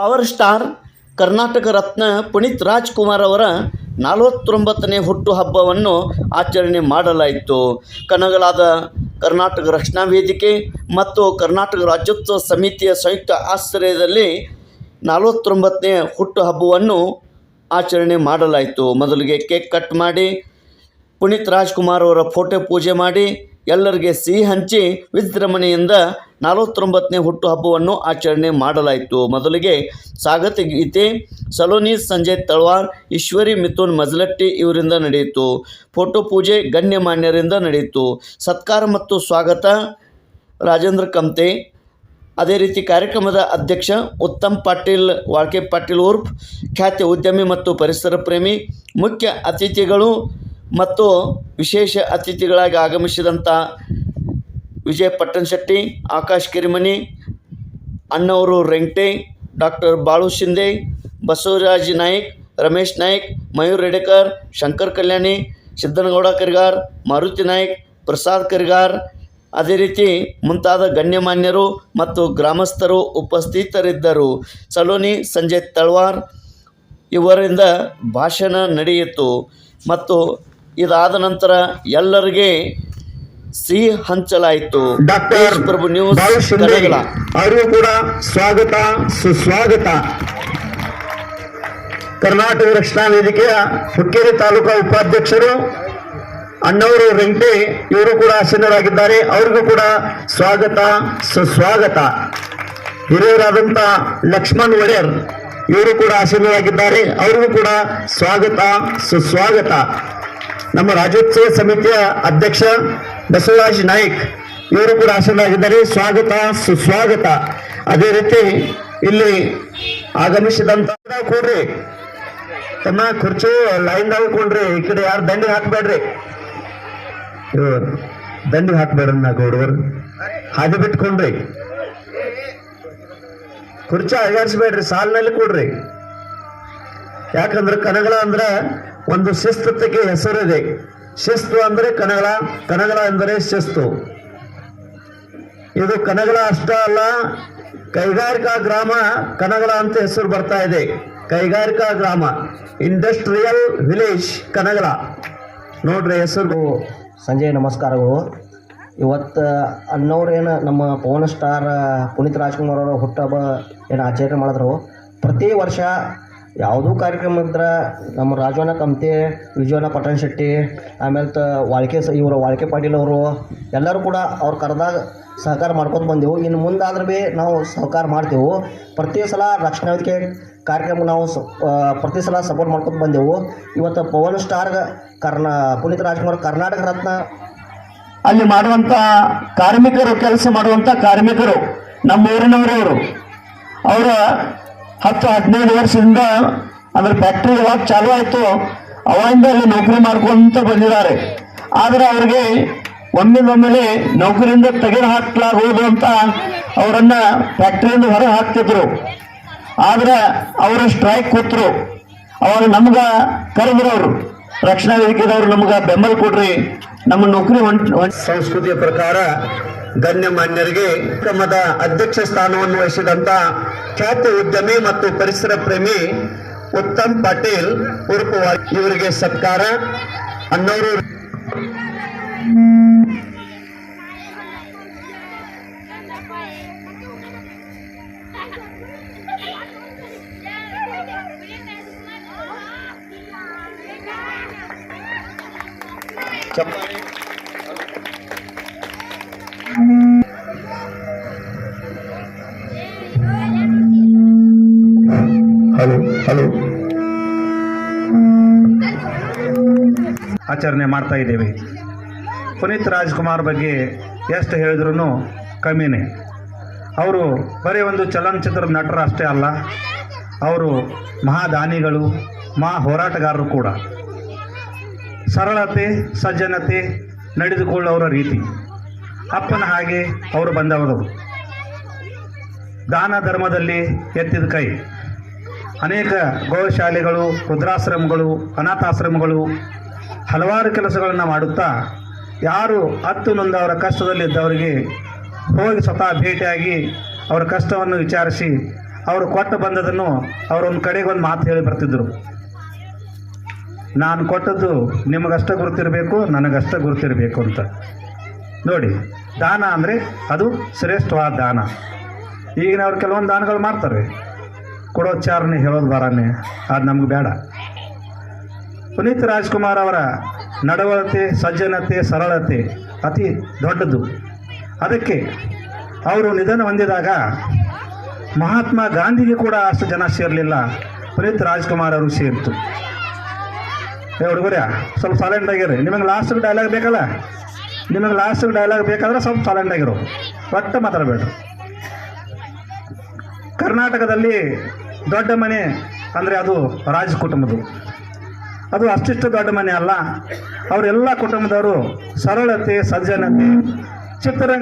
Power star Karnataka Ratna Puneeth Rajkumar ಅವರ ನಲವತ್ತೊಂಬತ್ತನೇ ಹುಟ್ಟುಹಬ್ಬವನ್ನು ಆಚರಣೆ ಮಾಡಲಾಯಿತು. ಕನಗಲಾದ ಕರ್ನಾಟಕ ರಕ್ಷಣಾ ವೇದಿಕೆ ಮತ್ತು ಕರ್ನಾಟಕ ರಾಜ್ಯೋತ್ಸವ ಸಮಿತಿಯ ಸಂಯುಕ್ತ ಆಶ್ರಯದಲ್ಲಿ ನಲವತ್ತೊಂಬತ್ತನೇ ಹುಟ್ಟುಹಬ್ಬವನ್ನು ಆಚರಣೆ ಮಾಡಲಾಯಿತು. ಮೊದಲಿಗೆ ಕೇಕ್ ಕಟ್ ಮಾಡಿ, ಪುನೀತ್ ರಾಜ್ಕುಮಾರ್ ಅವರ ಫೋಟೋ ಪೂಜೆ ಮಾಡಿ ಎಲ್ಲರಿಗೆ ಸಿಹಿ ಹಂಚಿ ವಿಜೃಂಭಣೆಯಿಂದ ನಲವತ್ತೊಂಬತ್ತನೇ ಹುಟ್ಟುಹಬ್ಬವನ್ನು ಆಚರಣೆ ಮಾಡಲಾಯಿತು. ಮೊದಲಿಗೆ ಸ್ವಾಗತ ಗೀತೆ, ಸಲೋನಿ ಸಂಜಯ್ ತಳ್ವಾರ್, ಈಶ್ವರಿ ಮಿಥುನ್ ಮಜಲಟ್ಟಿ ಇವರಿಂದ ನಡೆಯಿತು. ಫೋಟೋ ಪೂಜೆ ಗಣ್ಯಮಾನ್ಯರಿಂದ ನಡೆಯಿತು. ಸತ್ಕಾರ ಮತ್ತು ಸ್ವಾಗತ ರಾಜೇಂದ್ರ ಕಮ್ತೆ ಅದೇ ರೀತಿ ಕಾರ್ಯಕ್ರಮದ ಅಧ್ಯಕ್ಷ ಉತ್ತಮ್ ಪಾಟೀಲ್, ವಾಳ್ಕೆ ಪಾಟೀಲ್ ಉರ್ಫ್, ಖ್ಯಾತ ಉದ್ಯಮಿ ಮತ್ತು ಪರಿಸರ ಪ್ರೇಮಿ, ಮುಖ್ಯ ಅತಿಥಿಗಳು ಮತ್ತು ವಿಶೇಷ ಅತಿಥಿಗಳಾಗಿ ಆಗಮಿಸಿದಂಥ ವಿಜಯ್ ಪಟ್ಟಣಶೆಟ್ಟಿ ಆಕಾಶ್ ಕಿರಿಮನಿ, ಅಣ್ಣವರು ರೆಂಗ್ಟೆ, ಡಾಕ್ಟರ್ ಬಾಳು ಶಿಂದೆ ಬಸವರಾಜ್ ನಾಯ್ಕ್, ರಮೇಶ್ ನಾಯ್ಕ್, ಮಯೂರ್ ರೆಡೆಕರ್, ಶಂಕರ್ ಕಲ್ಯಾಣಿ, ಸಿದ್ದನಗೌಡ ಕರಿಗಾರ್, ಮಾರುತಿ ನಾಯ್ಕ್, ಪ್ರಸಾದ್ ಕರಿಗಾರ್. ಅದೇ ರೀತಿ ಮುಂತಾದ ಗಣ್ಯಮಾನ್ಯರು ಮತ್ತು ಗ್ರಾಮಸ್ಥರು ಉಪಸ್ಥಿತರಿದ್ದರು. ಸಲೋನಿ, ಸಂಜಯ್ ತಳ್ವಾರ್ ಇವರಿಂದ ಭಾಷಣ ನಡೆಯಿತು. ಮತ್ತು ಇದಾದ ನಂತರ ಎಲ್ಲರಿಗೆ ಸಿಹಿ ಹಂಚಲಾಯಿತು. ಡಾಕ್ಟರ್ ಪ್ರಭು ನ್ಯೂಸ್ ಬಾಳು ಶಿಂದೆ ಕನ್ನಡ ಅವರಿಗೂ ಕೂಡ ಸ್ವಾಗತ ಸುಸ್ವಾಗತ. ಕರ್ನಾಟಕ ರಕ್ಷಣಾ ವೇದಿಕೆಯ ಹುಕ್ಕೇರಿ ತಾಲೂಕಾ ಉಪಾಧ್ಯಕ್ಷರು ಅಣ್ಣವರು ವೆಂಕಟೆ ಇವರು ಕೂಡ ಆಸೀನರಾಗಿದ್ದಾರೆ. ಅವ್ರಿಗೂ ಕೂಡ ಸ್ವಾಗತ ಸುಸ್ವಾಗತ. ಹಿರಿಯರಾದಂಥ ಲಕ್ಷ್ಮಣ್ ಒಡೆಯರ್ ಇವರು ಕೂಡ ಆಸೀನರಾಗಿದ್ದಾರೆ. ಅವ್ರಿಗೂ ಕೂಡ ಸ್ವಾಗತ ಸುಸ್ವಾಗತ. ನಮ್ಮ ರಾಜ್ಯೋತ್ಸವ ಸಮಿತಿಯ ಅಧ್ಯಕ್ಷ ಬಸವರಾಜ್ ನಾಯ್ಕ್ ಇವರು ಕೂಡ ಆಸನಾಗಿದ್ದಾರೆ ಸ್ವಾಗತ, ಸುಸ್ವಾಗತ. ಅದೇ ರೀತಿ ಇಲ್ಲಿ ಆಗಮಿಸಿದಂತ ಕೂಡ್ರಿ. ತಮ್ಮ ಕುರ್ಚಿ ಲೈನ್ದಾಗ ಕೊಡ್ರಿ. ಈ ಕಡೆ ಯಾರು ದಂಡಿ ಹಾಕ್ಬೇಡ್ರಿ. ದಂಡಿ ಹಾಕ್ಬೇಡ್ರಿ ನಾ ಗೌಡವರು ಹಾದಿ ಬಿಟ್ಕೊಂಡ್ರಿ. ಕುರ್ಚಿ ಅಗಾಡಿಸ್ಬೇಡ್ರಿ ಸಾಲಿನಲ್ಲಿ ಕೊಡ್ರಿ. ಯಾಕಂದ್ರೆ ಕನಗಳ ಅಂದ್ರೆ ಒಂದು ಶಿಸ್ತತೆಗೆ ಹೆಸರಿದೆ. ಶಿಸ್ತು ಅಂದ್ರೆ ಕಣಗಳ ಕನಗಳ ಅಂದರೆ ಶಿಸ್ತು. ಇದು ಕನಗಳ ಅಷ್ಟ ಅಲ್ಲ, ಕೈಗಾರಿಕಾ ಗ್ರಾಮ ಕಣಗಳ ಅಂತ ಹೆಸರು ಬರ್ತಾ ಇದೆ. ಕೈಗಾರಿಕಾ ಗ್ರಾಮ ಇಂಡಸ್ಟ್ರಿಯಲ್ ವಿಲೇಜ್ ಕನಗಳ ನೋಡ್ರಿ ಹೆಸರು. ಸಂಜೆ ನಮಸ್ಕಾರಗಳು. ಇವತ್ತು ಅನ್ನೋರೇನು ನಮ್ಮ ಪವನ್ ಸ್ಟಾರ್ ಪುನೀತ್ ರಾಜ್ಕುಮಾರ್ ಅವರ ಹುಟ್ಟುಹಬ್ಬ ಏನು ಆಚರಣೆ ಮಾಡಿದ್ರು. ಪ್ರತಿ ವರ್ಷ ಯಾವುದೂ ಕಾರ್ಯಕ್ರಮ ಇದ್ರೆ, ನಮ್ಮ ರಾಜವನ ಕಮ್ತೆ ವಿಜಯವನ ಪಟ್ಟಣ ಶೆಟ್ಟಿ, ಆಮೇಲೆ ತ ವಾಳ್ಕೆ ಸ ಇವರು, ವಾಳ್ಕೆ ಪಾಟೀಲ್ ಅವರು, ಎಲ್ಲರೂ ಕೂಡ ಅವ್ರು ಕರೆದಾಗ ಸಹಕಾರ ಮಾಡ್ಕೊತ ಬಂದೆವು. ಇನ್ನು ಮುಂದಾದ್ರೂ ಭೀ ನಾವು ಸಹಕಾರ ಮಾಡ್ತೇವೆ. ಪ್ರತಿ ಸಲ ರಕ್ಷಣಾ ವೇದಿಕೆ ಕಾರ್ಯಕ್ರಮ ನಾವು ಸ ಪ್ರತಿ ಸಲ ಸಪೋರ್ಟ್ ಮಾಡ್ಕೊತ ಬಂದೆವು. ಇವತ್ತು ಪವನ್ ಸ್ಟಾರ್ಗೆ ಕರ್ನಾ, ಪುನೀತ್ ರಾಜ್ಕುಮಾರ್ ಕರ್ನಾಟಕ ರತ್ನ. ಅಲ್ಲಿ ಮಾಡುವಂಥ ಕಾರ್ಮಿಕರು, ಕೆಲಸ ಮಾಡುವಂಥ ಕಾರ್ಮಿಕರು ನಮ್ಮ ಊರಿನವರು ಅವರು ಅವರ ಹತ್ತು ಹದಿನೈದು ವರ್ಷದಿಂದ ಅಂದ್ರೆ ಫ್ಯಾಕ್ಟ್ರಿ ಯಾವಾಗ ಚಾಲೂ ಆಯಿತು, ಅವಾಗಿಂದ ಅಲ್ಲಿ ನೌಕರಿ ಮಾಡ್ಕೊಂತ ಬಂದಿದ್ದಾರೆ. ಆದರೆ ಅವ್ರಿಗೆ ಒಮ್ಮಿಂದೊಮ್ಮೆಲೆ ನೌಕರಿಯಿಂದ ತೆಗೆದು ಹಾಕಲಾಗುವುದು ಅಂತ ಅವರನ್ನ ಫ್ಯಾಕ್ಟ್ರಿಯಿಂದ ಹೊರ ಹಾಕ್ತಿದ್ರು. ಆದ್ರೆ ಅವರು ಸ್ಟ್ರೈಕ್ ಕೂತ್ರು ಅವಾಗ ನಮ್ಗ ಅವರು, ರಕ್ಷಣಾ ವೇದಿಕೆದವರು ನಮ್ಗೆ ಬೆಂಬಲ ಕೊಡ್ರಿ, ನಮ್ಮ ನೌಕರಿ ಸಂಸ್ಕೃತಿಯ ಪ್ರಕಾರ ಗಣ್ಯಮಾನ್ಯರಿಗೆ ಕ್ರಮದ ಅಧ್ಯಕ್ಷ ಸ್ಥಾನವನ್ನು ವಹಿಸಿದಂತ ಖ್ಯಾತ ಉದ್ಯಮಿ ಮತ್ತು ಪರಿಸರ ಪ್ರೇಮಿ ಉತ್ತಮ್ ಪಾಟೀಲ್ ಉರ್ಪು ಇವರಿಗೆ ಸತ್ಕಾರ. ಅನ್ನೋರು. Hello hello. ಆಚರಣೆ ಮಾಡ್ತಾ ಇದ್ದೇವೆ. ಪುನೀತ್ ರಾಜ್ಕುಮಾರ್ ಬಗ್ಗೆ ಎಷ್ಟು ಹೇಳಿದ್ರು ಕಮ್ಮಿನೇ. ಅವರು ಬರೀ ಒಂದು ಚಲನಚಿತ್ರ ನಟರು ಅಷ್ಟೇ ಅಲ್ಲ, ಅವರು ಮಹಾದಾನಿಗಳು, ಮಹಾ ಹೋರಾಟಗಾರರು ಕೂಡ. ಸರಳತೆ, ಸಜ್ಜನತೆ ನಡೆದುಕೊಳ್ಳೋರ ರೀತಿ. ಅಪ್ಪನ ಹಾಗೆ ಅವರು ಬಂದವರು. ದಾನ ಧರ್ಮದಲ್ಲಿ ಎತ್ತಿದ ಕೈ. ಅನೇಕ ಗೋಶಾಲೆಗಳು, ವೃದ್ಧಾಶ್ರಮಗಳು, ಅನಾಥಾಶ್ರಮಗಳು ಹಲವಾರು ಕೆಲಸಗಳನ್ನು ಮಾಡುತ್ತಾ ಯಾರು ಹತ್ತು ನೊಂದವರ ಕಷ್ಟದಲ್ಲಿದ್ದವರಿಗೆ ಹೋಗಿ ಸ್ವತಃ ಭೇಟಿಯಾಗಿ ಅವರ ಕಷ್ಟವನ್ನು ವಿಚಾರಿಸಿ ಅವರು ಕೊಟ್ಟು ಬಂದದನ್ನು ಅವರೊಂದು ಕಡೆಗೆ ಒಂದು ಮಾತು ಹೇಳಿ ಬರ್ತಿದ್ದರು ನಾನು ಕೊಟ್ಟದ್ದು ನಿಮಗಷ್ಟ ಗುರುತಿರಬೇಕು, ನನಗಷ್ಟ ಗುರುತಿರಬೇಕು ಅಂತ. ನೋಡಿ, ದಾನ ಅಂದರೆ ಅದು ಶ್ರೇಷ್ಠವಾದ ದಾನ. ಈಗಿನವ್ರು ಕೆಲವೊಂದು ದಾನಗಳು ಮಾಡ್ತಾರೆ. ಕೊಡೋ ಚಾರನೆ ಹೇಳೋದು ಬರಾನೆ. ಅದು ನಮ್ಗೆ ಬೇಡ. ಪುನೀತ್ ರಾಜ್ಕುಮಾರ್ ಅವರ ನಡವಳತೆ, ಸಜ್ಜನತೆ, ಸರಳತೆ ಅತಿ ದೊಡ್ಡದು. ಅದಕ್ಕೆ ಅವರು ನಿಧನ ಹೊಂದಿದಾಗ ಮಹಾತ್ಮ ಗಾಂಧಿಗೆ ಕೂಡ ಅಷ್ಟು ಜನ ಸೇರಲಿಲ್ಲ. ಪುನೀತ್ ರಾಜ್ಕುಮಾರ್ ಅವರು ಸೇರಿತು. ಏ ಸ್ವಲ್ಪ ಸೈಲೆಂಟ್ ಆಗಿರಿ. ನಿಮಗೆ ಲಾಸ್ಟ್ ಡೈಲಾಗ್ ಬೇಕಲ್ಲ? ನಿಮಗೆ ಲಾಸ್ಟ್ ಡೈಲಾಗ್ ಬೇಕಾದ್ರೆ ಸ್ವಲ್ಪ ಸೈಲೆಂಟ್ ಆಗಿರೋ. ಒಟ್ಟು ಮಾತಾಡಬೇಡ್ರಿ. ಕರ್ನಾಟಕದಲ್ಲಿ ದೊಡ್ಡ ಮನೆ ಅಂದರೆ ಅದು ರಾಜ ಕುಟುಂಬದು ಅದು ಅಷ್ಟಿಷ್ಟು ದೊಡ್ಡ ಮನೆ ಅಲ್ಲ. ಅವರೆಲ್ಲ ಕುಟುಂಬದವರು ಸರಳತೆ, ಸಜ್ಜನತೆ, ಚಿತ್ರರಂಗ